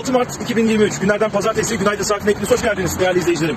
6 Mart 2023 günlerden pazartesi günaydın saatine hepiniz hoş geldiniz değerli izleyicilerim.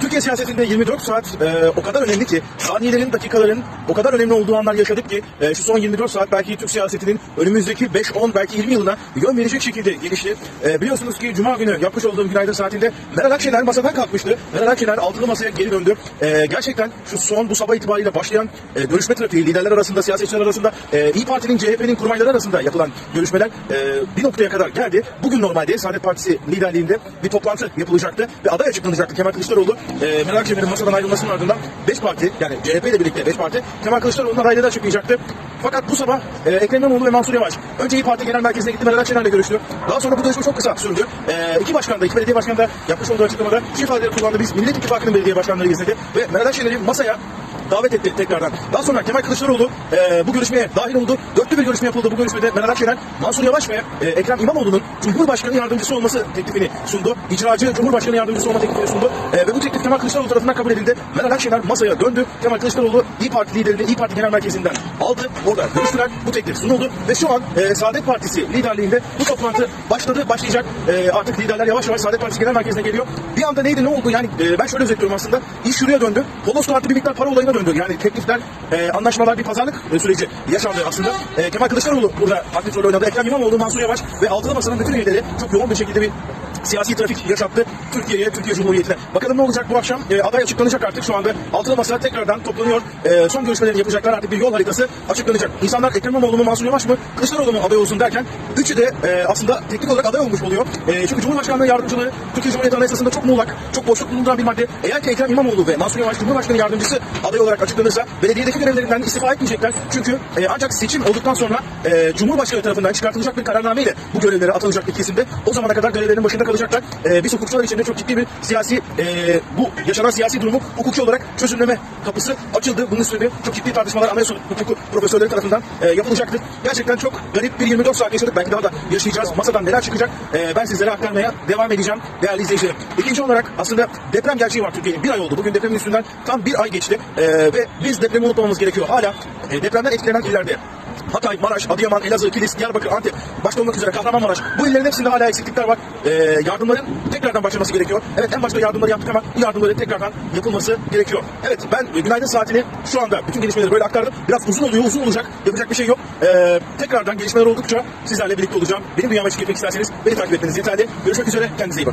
Türkiye siyasetinde 24 saat e, o kadar önemli ki saniyelerin, dakikaların o kadar önemli olduğu anlar yaşadık ki e, şu son 24 saat belki Türk siyasetinin önümüzdeki 5-10 belki 20 yılına yön verecek şekilde gelişti. E, biliyorsunuz ki Cuma günü yapmış olduğum günaydın saatinde Meral Akşener masadan kalkmıştı. Meral Akşener altılı masaya geri döndü. E, gerçekten şu son bu sabah itibariyle başlayan e, görüşme trafiği liderler arasında, siyasetçiler arasında e, İyi Parti'nin CHP'nin kurmayları arasında yapılan görüşmeler e, bir noktaya kadar geldi. Bugün normalde Saadet Partisi liderliğinde bir toplantı yapılacaktı ve aday açıklanacaktı. Kemal Kılıçdaroğlu e, Meral Akşener'in masadan ayrılmasının ardından 5 parti yani CHP ile birlikte 5 parti Kemal Kılıçdaroğlu'nun adaylığı açıklayacaktı. Fakat bu sabah e, Ekrem İmamoğlu ve Mansur Yavaş önce İyi Parti Genel Merkezi'ne gitti Meral Akşener'le görüştü. Daha sonra bu görüşme çok kısa sürdü. E, iki başkan da, iki belediye başkanı da yapmış olduğu açıklamada şu ifadeleri kullandı. Biz Millet İttifakı'nın belediye başkanları izledi ve Meral Akşener'i masaya davet etti tekrardan. Daha sonra Kemal Kılıçdaroğlu e, bu görüşmeye dahil oldu. Dörtlü bir görüşme yapıldı. Bu görüşmede Meral Akşener, Mansur Yavaş ve e, Ekrem İmamoğlu'nun Cumhurbaşkanı yardımcısı olması teklifini sundu. İcracı Cumhurbaşkanı yardımcısı olma teklifini sundu. E, ve bu teklif Kemal Kılıçdaroğlu tarafından kabul edildi. Meral Akşener masaya döndü. Kemal Kılıçdaroğlu İyi Parti liderini İyi Parti Genel Merkezi'nden aldı. Orada görüştüler. Bu teklif sunuldu. Ve şu an e, Saadet Partisi liderliğinde bu toplantı başladı, başlayacak. E, artık liderler yavaş yavaş Saadet Partisi Genel Merkezi'ne geliyor. Bir anda neydi, ne oldu? Yani e, ben şöyle özetliyorum aslında. İş şuraya döndü. Polos kartı bir miktar para olayına döndü. Yani teklifler, e, anlaşmalar, bir pazarlık e, süreci yaşandı aslında. E, Kemal Kılıçdaroğlu burada aktif rol oynadı. Ekrem İmamoğlu, Mansur Yavaş ve Altılı Masa'nın bütün üyeleri çok yoğun bir şekilde bir siyasi trafik yaşattı Türkiye'ye, Türkiye Cumhuriyeti'ne. Bakalım ne olacak bu akşam? E, aday açıklanacak artık şu anda. Altılı Masa tekrardan toplanıyor. E, son görüşmelerini yapacaklar. Artık bir yol haritası açıklanacak. İnsanlar Ekrem İmamoğlu mu, Mansur Yavaş mı, Kılıçdaroğlu mu aday olsun derken üçü de e, aslında teknik olarak aday olmuş oluyor. E, çünkü Cumhurbaşkanlığı yardımcılığı Türkiye Cumhuriyeti Anayasası'nda çok muğlak, çok boşluk bulunduran bir madde. Eğer ki Ekrem İmamoğlu ve Mansur Yavaş Cumhurbaşkanı yardımcısı aday olarak açıklanırsa belediyedeki görevlerinden istifa etmeyecekler. Çünkü e, ancak seçim olduktan sonra e, Cumhurbaşkanı tarafından çıkartılacak bir kararnameyle bu görevlere atılacak bir kesimde o zamana kadar görevlerinin başında kalacaklar. E, biz hukukçular içinde çok ciddi bir siyasi e, bu yaşanan siyasi durumu hukuki olarak çözümleme kapısı açıldı. Bunun üstünde çok ciddi tartışmalar anayasa hukuku profesörleri tarafından e, yapılacaktır. Gerçekten çok garip bir 24 saat yaşadık. Belki daha da yaşayacağız. Masadan neler çıkacak e, ben sizlere aktarmaya devam edeceğim değerli izleyicilerim. İkinci olarak aslında deprem gerçeği var Türkiye'nin. Bir ay oldu. Bugün depremin üstünden tam bir ay geçti. E, ve biz depremi unutmamamız gerekiyor. Hala e, depremden etkilenen illerde Hatay, Maraş, Adıyaman, Elazığ, Kilis, Diyarbakır, Antep, başta olmak üzere Kahramanmaraş. Bu illerin hepsinde hala eksiklikler var. Ee, yardımların tekrardan başlaması gerekiyor. Evet en başta yardımları yaptık ama bu yardımların tekrardan yapılması gerekiyor. Evet ben e, günaydın saatini şu anda bütün gelişmeleri böyle aktardım. Biraz uzun oluyor, uzun olacak. Yapacak bir şey yok. Ee, tekrardan gelişmeler oldukça sizlerle birlikte olacağım. Benim dünyama çıkmak isterseniz beni takip etmeniz yeterli. Görüşmek üzere. Kendinize iyi bakın.